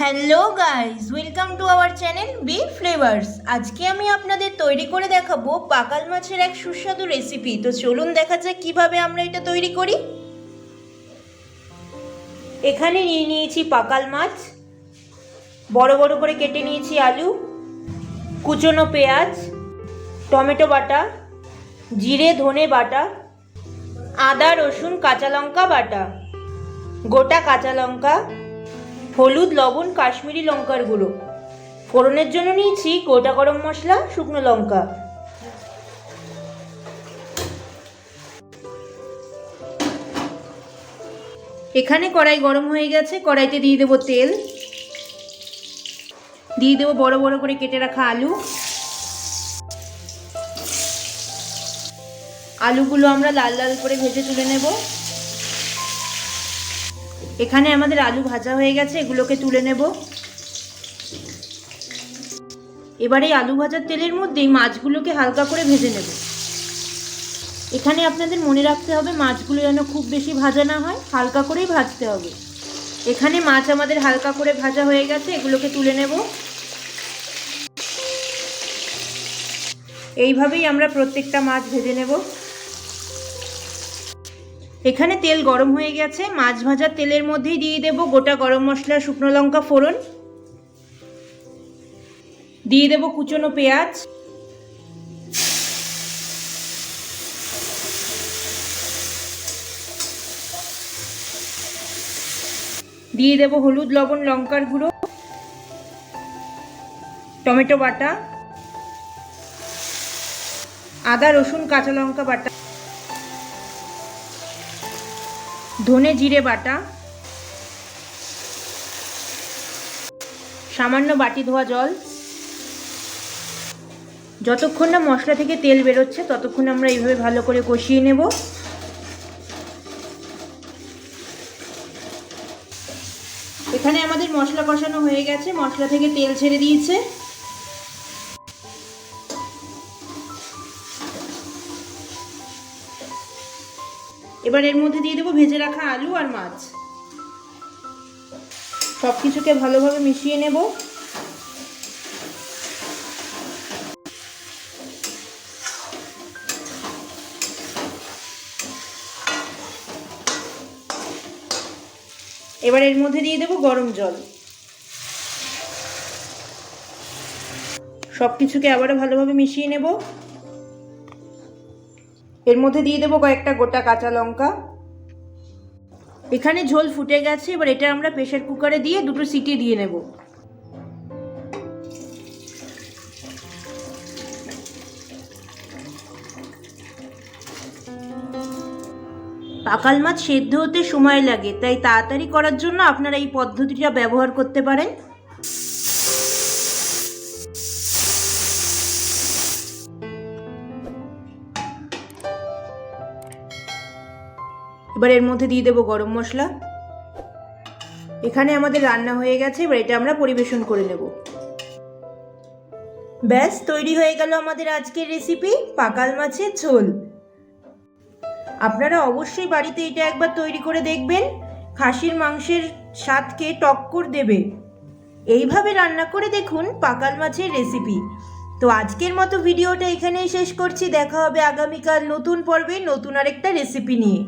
Hello guys welcome to our channel B flavours আজকে আমি আপনাদের তৈরি করে দেখাবো পাকাল মাছের এক সুস্বাদু রেসিপি তো চলুন দেখা যাক কীভাবে আমরা এটা তৈরি করি। এখানে নিয়ে নিয়েছি পাকাল মাছ। বড় বড় করে কেটে নিয়েছি আলু, কুচনো পেঁয়াজ, টমেটো বাটা, জিরে, ধনে বাটা, আদা, রসুন, কাঁচা লঙ্কা বাটা। গোটা কাঁচা লঙ্কা হলুদ, লবণ, কাশ্মীরি লঙ্কার গুঁড়ো। ফোড়নের জন্য নিয়েছি গোটা গরম মশলা, শুকনো লঙ্কা। এখানে কড়াই গরম হয়ে গেছে, কড়াইতে দিয়ে দেবো তেল। দিয়ে দেবো বড় বড় করে কেটে রাখা আলু। আলুগুলো আমরা লাল লাল করে ভেজে তুলে নেব। এখানে আমাদের আলু ভাজা হয়ে গেছে, এগুলোকে তুলে নেব। এবারে আলু ভাজার তেলের মধ্যেই মাছগুলোকে হালকা করে ভেজে নেব। এখানে আপনাদের মনে রাখতে হবে, মাছগুলো যেন খুব বেশি ভাজা না হয়, হালকা করেই ভাজতে হবে। এখানে মাছ আমাদের হালকা করে ভাজা হয়ে গেছে, এগুলোকে তুলে নেব। এইভাবেই আমরা প্রত্যেকটা মাছ ভেজে নেব। এখানে তেল গরম হয়ে গেছে, মাছ ভাজার তেলের মধ্যেই দিয়ে দেব গোটা গরম মশলা, শুকনো লঙ্কা ফোড়ন। দিয়ে দেব কুচনো পেঁয়াজ। দিয়ে দেব হলুদ, লবণ, লঙ্কার গুঁড়ো। টমেটো বাটা। আদা, রসুন, কাঁচা লঙ্কা বাটা। ধনে জিরে বাটা, সামান্য বাটি ধোয়া জল। যতক্ষণ না মশলা থেকে তেল বেরোচ্ছে, ততক্ষণ আমরা এইভাবে ভালো করে কষিয়ে নেব। এখানে আমাদের মশলা কষানো হয়ে গেছে, মশলা থেকে তেল ছেড়ে দিয়েছে। এবার এর মধ্যে দিয়ে দেবো ভেজে রাখা আলু আর মাছ। সব কিছুকে ভালোভাবে মিশিয়ে নেব। এবার এর মধ্যে দিয়ে দেবো গরম জল। সব কিছুকে আবারও ভালোভাবে মিশিয়ে নেব। এর মধ্যে দিয়ে দেবো কয়েকটা গোটা কাঁচা লঙ্কা। এখানে ঝোল ফুটে গেছে, এবার এটা আমরা প্রেশার কুকারে দিয়ে দুটো সিটি দিয়ে নেব। পাকাল মাছ সেদ্ধ হতে সময় লাগে, তাই তাড়াতাড়ি করার জন্য আপনারা এই পদ্ধতিটা ব্যবহার করতে পারেন। এবার এর মধ্যে দিয়ে দেবো গরম মশলা। এখানে আমাদের রান্না হয়ে গেছে, এবার এটা আমরা পরিবেশন করে নেব। ব্যাস, তৈরি হয়ে গেল আমাদের আজকের রেসিপি পাকাল মাছের ঝোল। আপনারা অবশ্যই বাড়িতে এটা একবার তৈরি করে দেখবেন, খাসির মাংসের স্বাদকে টক্কর দেবে। এইভাবে রান্না করে দেখুন পাকাল মাছের রেসিপি তো আজকের মতো ভিডিওটা এখানেই শেষ করছি, দেখা হবে আগামীকাল নতুন পর্বে নতুন আরেকটা রেসিপি নিয়ে।